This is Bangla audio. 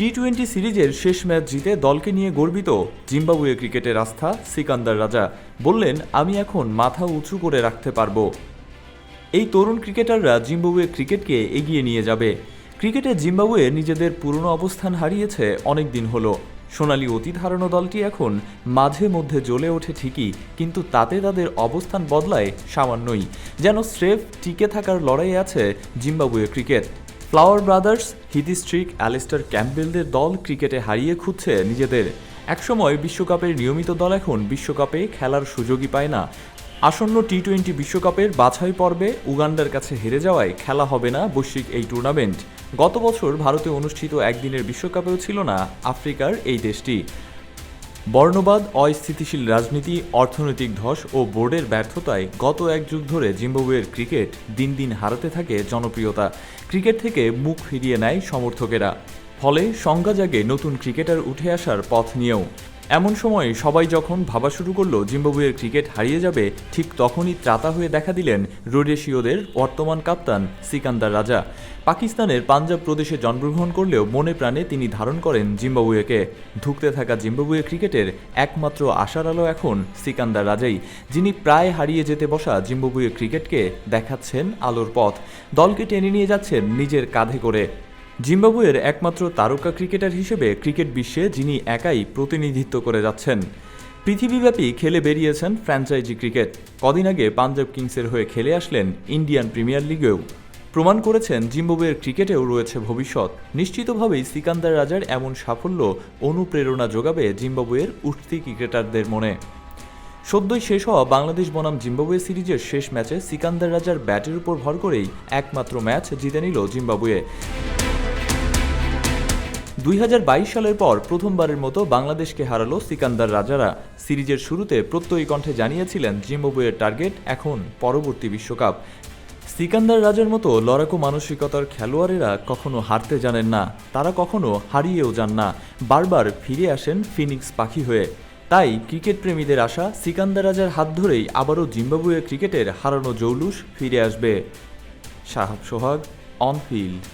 টি টোয়েন্টি সিরিজের শেষ ম্যাচ জিতে দলকে নিয়ে গর্বিত জিম্বাবুয়ে ক্রিকেটের আস্থা সিকান্দার রাজা। বললেন, আমি এখন মাথা উঁচু করে রাখতে পারব। এই তরুণ ক্রিকেটাররা জিম্বাবুয়ে ক্রিকেটকে এগিয়ে নিয়ে যাবে। ক্রিকেটে জিম্বাবুয়ে নিজেদের পুরনো অবস্থান হারিয়েছে অনেক দিন হলো। সোনালি অতীত হারানো দলটি এখন মাঝে মধ্যে জ্বলে ওঠে ঠিকই, কিন্তু তাতে তাদের অবস্থান বদলায় সামান্যই। যেন স্রেফ টিকে থাকার লড়াই আছে Zimbabwe cricket. Flower brothers Heath Streak Alistair ক্যাম্পবেলদের দল ক্রিকেটে হারিয়ে খুঁজছে নিজেদের। একসময় বিশ্বকাপের নিয়মিত দল এখন বিশ্বকাপে খেলার সুযোগই পায় না। আসন্ন টি টোয়েন্টি বিশ্বকাপের বাছাই পর্বে উগান্ডার কাছে হেরে যাওয়ায় খেলা হবে না বৈশ্বিক এই টুর্নামেন্ট। গত বছর ভারতে অনুষ্ঠিত একদিনের বিশ্বকাপেও ছিল না আফ্রিকার এই দেশটি। বর্ণবাদ, অস্থিতিশীল রাজনীতি, অর্থনৈতিক ধস ও বোর্ডের ব্যর্থতায় গত এক যুগ ধরে জিম্বাবুয়ের ক্রিকেট দিন দিন হারাতে থাকে জনপ্রিয়তা। ক্রিকেট থেকে মুখ ফিরিয়ে নেয় সমর্থকেরা। ফলে সংজ্ঞা জাগে নতুন ক্রিকেটার উঠে আসার পথ নিয়েও। এমন সময় সবাই যখন ভাবা শুরু করল জিম্বাবুয়ের ক্রিকেট হারিয়ে যাবে, ঠিক তখনই ত্রাতা হয়ে দেখা দিলেন রোডেশীয়দের বর্তমান কাপ্তান সিকান্দার রাজা। পাকিস্তানের পাঞ্জাব প্রদেশে জন্মগ্রহণ করলেও মনে প্রাণে তিনি ধারণ করেন জিম্বাবুয়েকে। ধুঁকতে থাকা জিম্বাবুয়ে ক্রিকেটের একমাত্র আশার আলো এখন সিকান্দার রাজাই, যিনি প্রায় হারিয়ে যেতে বসা জিম্বাবুয়ে ক্রিকেটকে দেখাচ্ছেন আলোর পথ। দলকে টেনে নিয়ে যাচ্ছেন নিজের কাঁধে করে। জিম্বাবুয়ের একমাত্র তারকা ক্রিকেটার হিসেবে ক্রিকেট বিশ্বে যিনি একাই প্রতিনিধিত্ব করে যাচ্ছেন। পৃথিবীব্যাপী খেলে বেরিয়েছেন ফ্র্যাঞ্চাইজি ক্রিকেট। কদিন আগে পাঞ্জাব কিংসের হয়ে খেলে আসলেন ইন্ডিয়ান প্রিমিয়ার লিগেও। প্রমাণ করেছেন জিম্বাবুয়ের ক্রিকেটেও রয়েছে ভবিষ্যৎ। নিশ্চিতভাবেই সিকান্দার রাজার এমন সাফল্য অনুপ্রেরণা যোগাবে জিম্বাবুয়ের উঠতি ক্রিকেটারদের মনে। সদ্যই শেষ হওয়া বাংলাদেশ বনাম জিম্বাবুয়ে সিরিজের শেষ ম্যাচে সিকান্দার রাজার ব্যাটের উপর ভর করেই একমাত্র ম্যাচ জিতে নিল জিম্বাবুয়ে। দুই হাজার বাইশ সালের পর প্রথমবারের মতো বাংলাদেশকে হারালো সিকান্দার রাজারা। সিরিজের শুরুতে প্রত্যয়ী কণ্ঠে জানিয়েছিলেন, জিম্বাবুয়ের টার্গেট এখন পরবর্তী বিশ্বকাপ। সিকান্দার রাজার মতো লড়াকু মানসিকতার খেলোয়াড়েরা কখনো হারতে জানেন না। তারা কখনো হারিয়েও যান না। বারবার ফিরে আসেন ফিনিক্স পাখি হয়ে। তাই ক্রিকেট প্রেমীদের আশা, সিকান্দার রাজার হাত ধরেই আবারও জিম্বাবুয়ে ক্রিকেটের হারানো জৌলুস ফিরে আসবে। সাহাব সোহাগ অন ফিল্ড